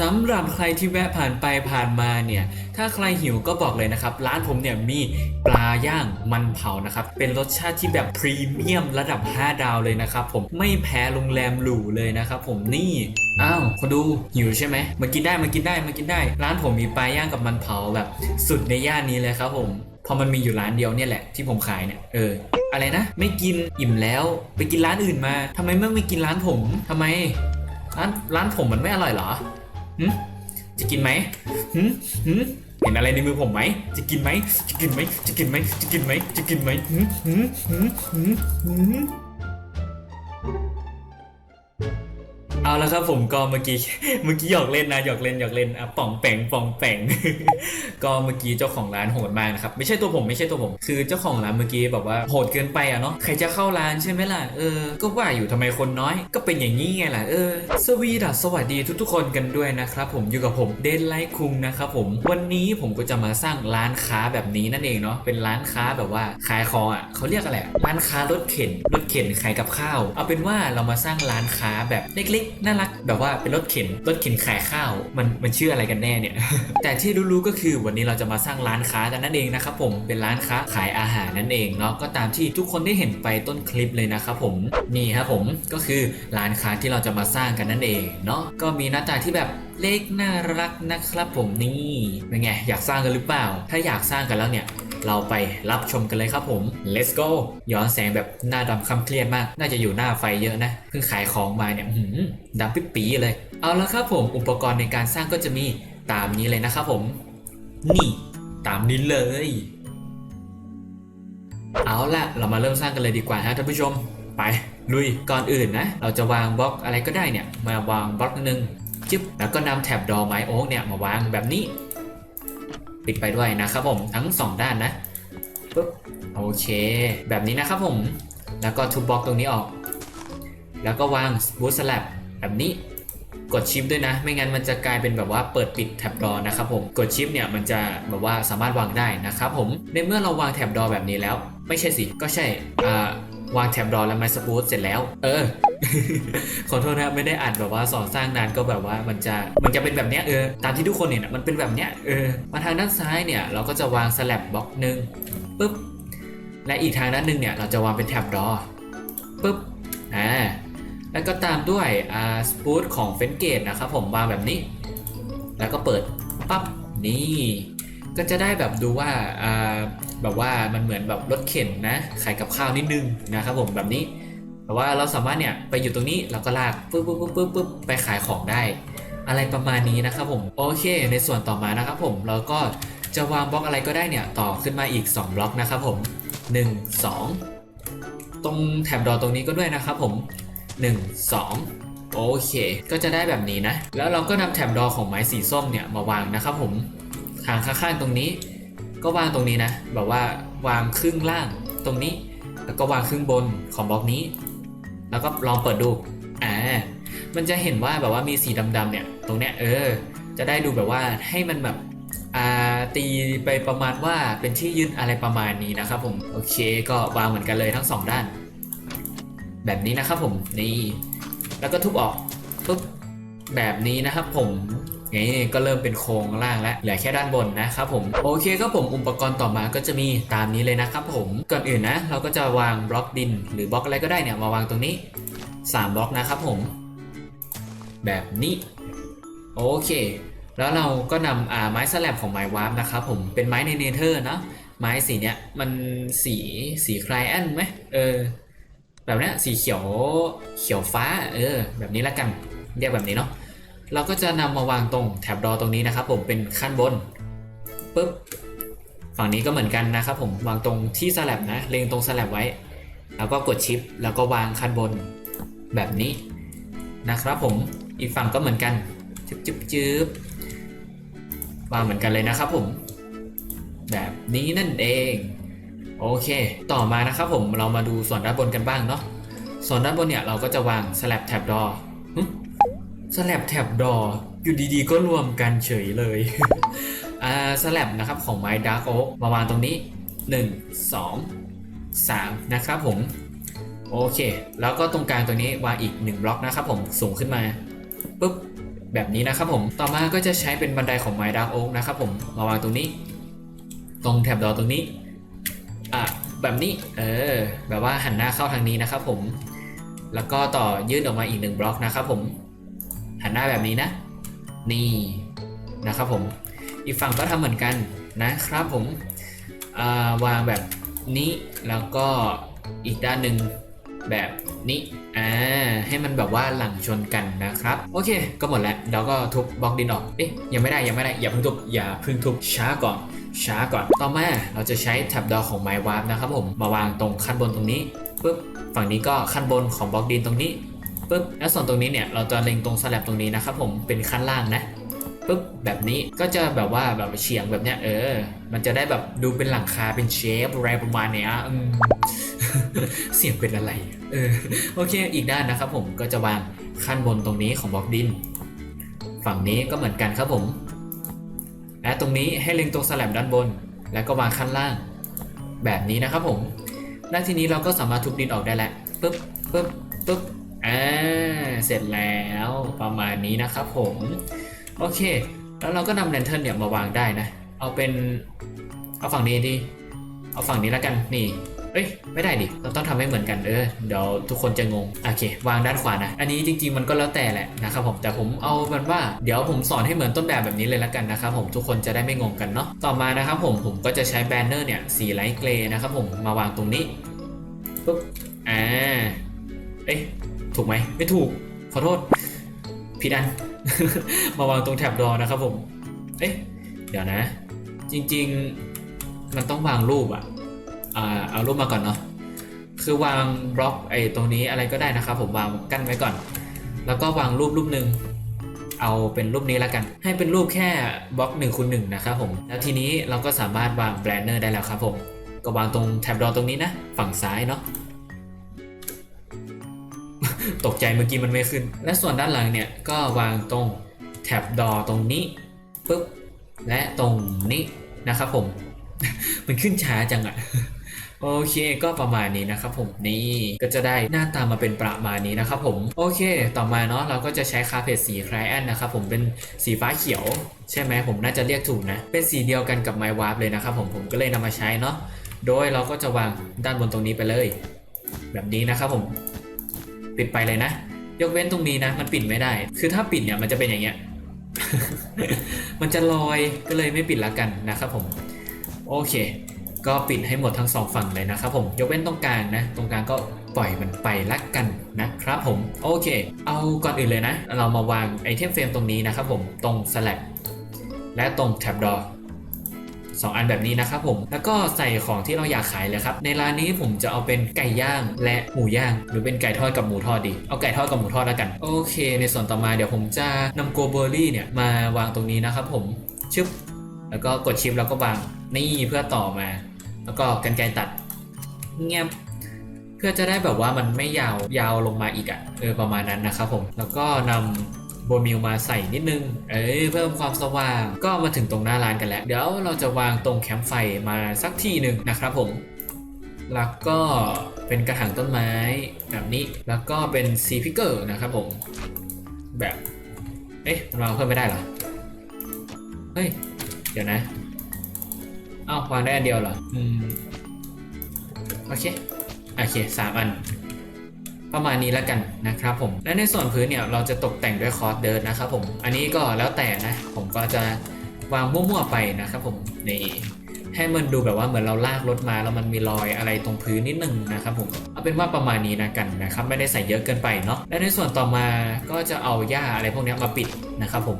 สำหรับใครที่แวะผ่านไปผ่านมาเนี่ย ถ้าใครหิวก็บอกเลยนะครับ ร้านผมเนี่ยมีปลาย่างมันเผานะครับ เป็นรสชาติที่แบบพรีเมียมระดับ 5 ดาวเลยนะครับผมไม่แพ้โรงแรมหรูเลยนะครับผมนี่อ้าวคนดูหิวใช่ไหมมากินได้มากินได้มากินได้ ร้านผมมีปลาย่างกับมันเผาแบบสุดในย่านนี้เลยครับผมพอมันมีอยู่ร้านเดียวเนี่ยแหละที่ผมขายเนี่ยเอออะไรนะ ไม่กินอิ่มแล้ว ไปกินร้านอื่นมาทำไมไม่ไม่กินร้านผมทำไมร้านร้านผมมันไม่อร่อยเหรอ หึจะกินไหมหึหึเห็นอะไรในมือผมไหม จะกินไหม จะกินไหม จะกินไหม จะกินไหม จะกินไหมหึหึหึหึหึ เอาละครับผมก็เมื่อกี้เมื่อกี้หยอกเล่นนะหยอกเล่นหยอกเล่นอะป่องแปงป่องแปงก็เมื่อกี้เจ้าของร้านโหดมากนะครับไม่ใช่ตัวผมไม่ใช่ตัวผม คือเจ้าของร้านเมื่อกี้แบบว่าโหดเกินไปอะเนาะใครจะเข้าร้านใช่ไหมล่ะเออก็ว่าอยู่ทำไมคนน้อย ก็เป็นอย่างนี้ไงล่ะเออสวีดัสสวัสดีทุกๆ คนกันด้วยนะครับผมอยู่กับผมเดนไลท์คุงนะครับผมวันนี้ผมก็จะมาสร้างร้านค้าแบบนี้นั่นเองเนาะเป็นร้านค้าแบบว่าขายของอะเขาเรียกอะไรร้านค้ารถเข็นรถเข็นขายกับข้าว เอาเป็นว่าเรามาสร้างร้านค้าแบบเล็กน่ารักแบบว่าเป็นรถเข็นรถเข็นขายข้าว มันมันชื่ออะไรกันแน่เนี่ย แต่ที่รู้ๆก็คือวันนี้เราจะมาสร้างร้านค้ากันนั่นเองนะครับผมเป็นร้านค้าขายอาหารนั่นเองเนาะก็ตามที่ทุกคนได้เห็นไปต้นคลิปเลยนะครับผมนี่ครับผมก็คือร้านค้าที่เราจะมาสร้างกันนั่นเองเนาะก็มีหน้าตาที่แบบเล็กน่ารักนะครับผมนี่เป็นไงอยากสร้างกันหรือเปล่า ถ้าอยากสร้างกันแล้วเนี่ย เราไปรับชมกันเลยครับผม let's go ย้อนแสงแบบหน้าดำคำเครียดมาก น่าจะอยู่หน้าไฟเยอะนะ เพิ่งขายของมาเนี่ยดำปิ๊บปีเลย เอาละครับผม อุปกรณ์ในการสร้างก็จะมีตามนี้เลยนะครับผม นี่ ตามนี้เลย เอาละเรามาเริ่มสร้างกันเลยดีกว่าฮะท่านผู้ชม ไปลุย ก่อนอื่นนะ เราจะวางบล็อกอะไรก็ได้เนี่ย มาวางบล็อกนึงจิ๊บแล้วก็นำแถบดอไม้โอ๊กเนี่ยมาวางแบบนี้ ปิดไปด้วยนะครับผมทั้ง 2 ด้านนะปุ๊บโอเค แบบนี้นะครับผม แล้วก็ทุบบล็อกตรงนี้ออก แล้วก็วางบูสลับแบบนี้กดชิปด้วยนะ ไม่งั้นมันจะกลายเป็นแบบว่าเปิดปิดแท็บดอนะครับผมกดชิปเนี่ยมันจะแบบว่าสามารถวางได้นะครับผมในเมื่อเราวางแท็บดอแบบนี้แล้ว ไม่ใช่สิก็ใช่อ่า วางแท็บดอแล้วมาสปูตเสร็จแล้ว เออ ขอโทษนะไม่ได้อ่านแบบว่าสอนสร้างนานก็แบบว่ามันจะมันจะเป็นแบบเนี้ยเออตามที่ทุกคนเห็นะมันเป็นแบบเนี้ยเออมาทางด้านซ้ายเนี่ยเราก็จะวางสลับบล็อกหนึ่งปุ๊บและอีกทางด้านหนึ่งเนี่ยเราจะวางเป็นแท็บดอปุ๊บอ่าแล้วก็ตามด้วยอ่าสปูตของเฟนเกตนะครับผมวางแบบนี้ แล้วก็เปิดปั๊บนี่ ก็จะได้แบบดูว่าแบบว่ามันเหมือนแบบรถเข็นนะขายกับข้าวนิดนึงนะครับผมแบบนี้แต่ว่าเราสามารถเนี่ยไปอยู่ตรงนี้เราก็ลากปุ๊บปุ๊บปุ๊บปุ๊บปุ๊บไปขายของได้ อะไรประมาณนี้นะครับผมโอเค ในส่วนต่อมานะครับผมเราก็จะวางบล็อกอะไรก็ได้เนี่ยต่อขึ้นมาอีก 2 บล็อกนะครับผม 1 2 ตรงแถบดอตรงนี้ก็ด้วยนะครับผม 1 2 โอเค ก็จะได้แบบนี้นะ แล้วเราก็นำแถบดอของไม้สีส้มเนี่ยมาวางนะครับผม ทางข้างๆตรงนี้ ก็วางตรงนี้นะแบบว่าวางครึ่งล่างตรงนี้ แล้วก็วางครึ่งบนของบล็อกนี้ แล้วก็ลองเปิดดูอ่ามันจะเห็นว่าแบบว่ามีสีดำๆเนี่ยตรงเนี้ยเออ จะได้ดูแบบว่าให้มันแบบอ่าตีไปประมาณว่าเป็นที่ยึดอะไรประมาณนี้นะครับผมโอเคก็วางเหมือนกันเลยทั้งสองด้าน แบบนี้นะครับผมนี่แล้วก็ทุบออกปุ๊บแบบนี้นะครับผม นี่ก็เริ่มเป็นโครงล่างแล้วเหลือแค่ด้านบนนะครับผมโอเคครับผมอุปกรณ์ต่อมาก็จะมีตามนี้เลยนะครับผมก่อนอื่นนะ เราก็จะวางบล็อกดิน หรือบล็อกอะไรก็ได้เนี่ยมาวางตรงนี้ 3 บล็อกนะครับผม แบบนี้โอเค แล้วเราก็นำอ่าไม้สแลบของไม้วาร์ปนะครับผมเป็นไม้ในเนเธอร์เนาะไม้สีเนี้ยมันสีสีคลายแอนไหมเออแบบนี้สีเขียวเขียวฟ้าเออแบบนี้ละกันเรียกแบบนี้เนาะ เราก็จะนำมาวางตรงแถบดอตรงนี้นะครับ ผมเป็นขั้นบนปุ๊บฝั่งนี้ก็เหมือนกันนะครับ ผมวางตรงที่สลับนะเล็งตรงสลับไว้ แล้วก็กดชิป แล้วก็วางขั้นบนแบบนี้นะครับ ผมอีกฝั่งก็เหมือนกันจึ๊บจึ๊บจึ๊บวางเหมือนกันเลยนะครับ ผม แบบนี้นั่นเองโอเค ต่อมานะครับผมเรามาดูส่วนด้านบนกันบ้างเนาะส่วนด้านบนเนี่ยเราก็จะวางสลับแถบดอ สแลบแถบดออยู่ดีๆ ก็รวมกันเฉยเลย อ่าสแลบนะครับของไม้ดาร์กโอ๊กมาวางตรงนี้ 1 2 3 นะครับผม โอเค แล้วก็ตรงกลางตัวนี้วางอีก 1 บล็อกนะครับผมสูงขึ้นมาปุ๊บแบบนี้นะครับผม ต่อมาก็จะใช้เป็นบันไดของไม้ดาร์กโอ๊กนะครับผม มาวางตรงนี้ ตรงแถบดอตรงนี้ อะ แบบนี้ เออ แบบว่าหันหน้าเข้าทางนี้นะครับผม แล้วก็ต่อยื่นออกมาอีกหนึ่งบล็อกนะครับผม หันหน้าแบบนี้นะ นี่นะครับผม อีกฝั่งก็ทำเหมือนกันนะครับผมาวางแบบนี้แล้วก็อีกด้านหนึ่งแบบนี้อ่าให้มันแบบว่าหลังชนกันนะครับ โอเค ก็หมดแล้วเราก็ทุบบล็อกดินออกเอ๊ะยังไม่ได้ยังไม่ได้อย่าเพิ่งทุบอย่าเพิ่งทุบช้าก่อนช้าก่อน ต่อมาเราจะใช้แท็บดอของ My w a r p นะครับผมมาวางตรงขั้นบนตรงนี้ปุ๊บฝั่งนี้ก็ขั้นบนของบล็อกดินตรงนี้ ปุ๊บแล้วส่วนตรงนี้เนี่ยเราจะเล็งตรงสลับตรงนี้นะครับผมเป็นขั้นล่างนะปุ๊บแบบนี้ก็จะแบบว่าแบบเฉียงแบบเนี้ยเออ มันจะได้แบบดูเป็นหลังคาเป็นเชฟอะไรประมาณเนี้ยเสียงเป็นอะไรเออโอเคอีกด้านนะครับผมก็จะวางขั้นบนตรงนี้ของบล็อกดิน ฝั่งนี้ก็เหมือนกันครับผมและตรงนี้ให้เล็งตรงสลับด้านบน แล้วก็วางขั้นล่าง แบบนี้นะครับผมและทีนี้เราก็สามารถทุบดินออกได้แล้วปึ๊บปึ๊บปึ๊บ อ่าเสร็จแล้วประมาณนี้นะครับผม โอเค แล้วเราก็นำแลนเทิร์นเนี่ยมาวางได้นะ เอาเป็นเอาฝั่งนี้ดิเอาฝั่งนี้แล้วกันนี่เอ้ยไม่ได้ดิ เราต้องทำให้เหมือนกันเออ เดี๋ยวทุกคนจะงง โอเค วางด้านขวานะ อันนี้จริง ๆ มันก็แล้วแต่แหละนะครับผม แต่ผมเอาเป็นว่า เดี๋ยวผมสอนให้เหมือนต้นแบบแบบนี้เลยละกันนะครับผม ทุกคนจะได้ไม่งงกันเนาะ ต่อมานะครับผม ผมก็จะใช้แบนเนอร์เนี่ย สีไลท์เกรย์นะครับผม มาวางตรงนี้ ปุ๊บ อ่า เอ๊ะ ถูกไหมไม่ถูก ขอโทษ ผิดอัน มาวางตรงแท็บดอนะครับผม เอ๊ะ เดี๋ยวนะ จริง ๆ มันต้องวางรูปอะอ่าเอารูปมาก่อนเนาะ คือวางบล็อกไอ้ตรงนี้อะไรก็ได้นะครับผมวางกั้นไว้ก่อน แล้วก็วางรูปรูปหนึ่งเอาเป็นรูปนี้แล้วกัน ให้เป็นรูปแค่บล็อก1คูณ1นะครับผม แล้วทีนี้เราก็สามารถวางแบรนเนอร์ได้แล้วครับผม ก็วางตรงแท็บดอตรงนี้นะ ฝั่งซ้ายเนาะ ตกใจเมื่อกี้มันไม่ขึ้น และส่วนด้านหลังเนี่ยก็วางตรงแท็บดอตรงนี้ปุ๊บและตรงนี้นะครับผม มันขึ้นช้าจังอะโอเคก็ประมาณนี้นะครับผมนี่ก็จะได้หน้าตามาเป็นประมาณนี้นะครับผมโอเค ต่อมาเนาะเราก็จะใช้คาเพจสีคลายแอนนะครับผมเป็นสีฟ้าเขียว ใช่ไหมผมน่าจะเรียกถูกนะ เป็นสีเดียวกันกับไมวาร์ปเลยนะครับผมผมก็เลยนำมาใช้เนาะโดยเราก็จะวางด้านบนตรงนี้ไปเลย แบบนี้นะครับผม ปิดไปเลยนะ ยกเว้นตรงนี้นะ มันปิดไม่ได้ คือถ้าปิดเนี่ยมันจะเป็นอย่างเงี้ย มันจะลอยก็เลยไม่ปิดละกันนะครับผม โอเค ก็ปิดให้หมดทั้งสองฝั่งเลยนะครับผม ยกเว้นตรงกลางนะ ตรงกลางก็ปล่อยมันไปละกันนะครับผม โอเค เอาก่อนอื่นเลยนะ เรามาวางไอเทมเฟรมตรงนี้นะครับผม ตรงสลับและตรงแท็บดอ สองอันแบบนี้นะครับผม แล้วก็ใส่ของที่เราอยากขายเลยครับ ในร้านนี้ผมจะเอาเป็นไก่ย่างและหมูย่าง หรือเป็นไก่ทอดกับหมูทอดดี เอาไก่ทอดกับหมูทอดแล้วกัน โอเค ในส่วนต่อมาเดี๋ยวผมจะนำโกเบอร์รี่เนี่ยมาวางตรงนี้นะครับผม ชึบ แล้วก็กดชิปแล้วก็วาง นี่เพื่อต่อมา แล้วก็กันไกรตัด เงียบเพื่อจะได้แบบว่ามันไม่ยาวยาวลงมาอีกอะ่ะ เออประมาณนั้นนะครับผม แล้วก็นำ โบมิลมาใส่นิดนึง เอ้ยเพิ่มความสว่าง ก็มาถึงตรงหน้าร้านกันแล้ว เดี๋ยวเราจะวางตรงแคมป์ไฟมาสักที่หนึ่งนะครับผมแล้วก็เป็นกระถางต้นไม้แบบนี้ แล้วก็เป็นซีพิกเกอร์นะครับผม แบบ เอ๊ะวางเพิ่มไม่ได้เหรอ เฮ้ย เดี๋ยวนะเอ้าวางได้อันเดียวเหรอ อืม โอเค โอเคสามอัน ประมาณนี้แล้วกันนะครับผม และในส่วนพื้นเนี่ยเราจะตกแต่งด้วยคอร์สเดิร์ดนะครับผม อันนี้ก็แล้วแต่นะ ผมก็จะวางมั่วๆไปนะครับผมนี่ให้มันดูแบบว่าเหมือนเราลากรถมาแล้วมันมีรอยอะไรตรงพื้นนิดนึงนะครับผมเอาเป็นว่าประมาณนี้นะกันนะครับไม่ได้ใส่เยอะเกินไปเนาะและในส่วนต่อมาก็จะเอาหญ้าอะไรพวกนี้มาปิดนะครับผม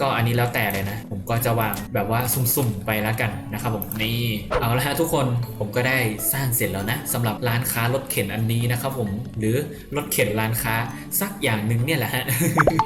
ก็อันนี้แล้วแต่เลยนะ ผมก็จะวางแบบว่าสุ่มๆไปแล้วกันนะครับผมนี่เอาละฮะทุกคนผมก็ได้สร้างเสร็จแล้วนะสำหรับร้านค้ารถเข็นอันนี้นะครับผมหรือรถเข็นร้านค้าสักอย่างหนึ่งเนี่ยแหละฮะ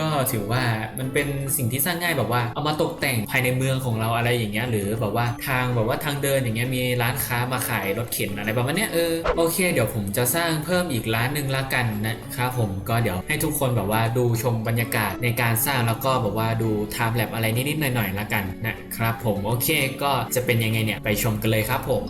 ก็ถือว่ามันเป็นสิ่งที่สร้างง่ายแบบว่าเอามาตกแต่งภายในเมืองของเราอะไรอย่างเงี้ยหรือแบบว่าทางแบบว่าทางเดินอย่างเงี้ยมีร้านค้ามาขายรถเข็นอะไรประมาณเนี้ยเออโอเค เดี๋ยวผมจะสร้างเพิ่มอีกร้านหนึ่งละกันนะครับผมก็เดี๋ยวให้ทุกคนแบบว่าดูชมบรรยากาศในการสร้างแล้วก็แบบว่าดูทม์แลบอะไรนิดๆหน่อยๆละกันนะครับผมโอเคก็จะเป็นยังไงเนี่ยไปชมกันเลยครับผม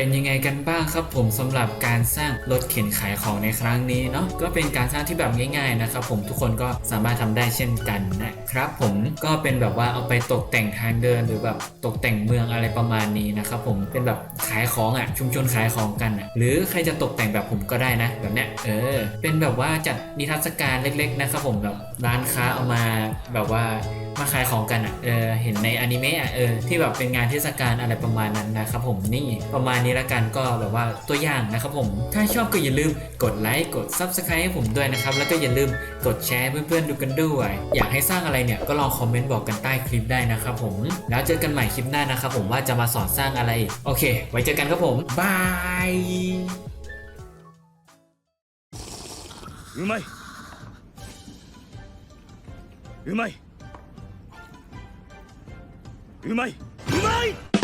เป็นยังไงกันบ้างครับผมสำหรับการสร้างรถเข็นขายของในครั้งนี้เนาะก็เป็นการสร้างที่แบบง่ายๆนะครับผมทุกคนก็สามารถทำได้เช่นกันนะครับผมก็เป็นแบบว่าเอาไปตกแต่งทางเดินหรือแบบตกแต่งเมืองอะไรประมาณนี้นะครับผมเป็นแบบขายของอะชุมชนขายของกันอะหรือใครจะตกแต่งแบบผมก็ได้นะแบบเนี้ยเออเป็นแบบว่าจัดนิทรรศการเล็ก ๆ นะครับผมแบบร้านค้าเอามาแบบว่า มาขายของกันอ่ะ เออ เห็นในอนิเมะอ่ะ เออ ที่แบบเป็นงานเทศกาลอะไรประมาณนั้นนะครับผม นี่ ประมาณนี้ละกันก็แบบว่าตัวอย่างนะครับผม ถ้าชอบก็อย่าลืมกดไลค์ กด Subscribe ให้ผมด้วยนะครับ แล้วก็อย่าลืมกดแชร์ให้เพื่อนๆดูกันด้วย อยากให้สร้างอะไรเนี่ย ก็ลองคอมเมนต์บอกกันใต้คลิปได้นะครับผม แล้วเจอกันใหม่คลิปหน้านะครับผมว่าจะมาสอนสร้างอะไร โอเค ไว้เจอกันครับผม บาย うまい。うまい。 うまい。うまい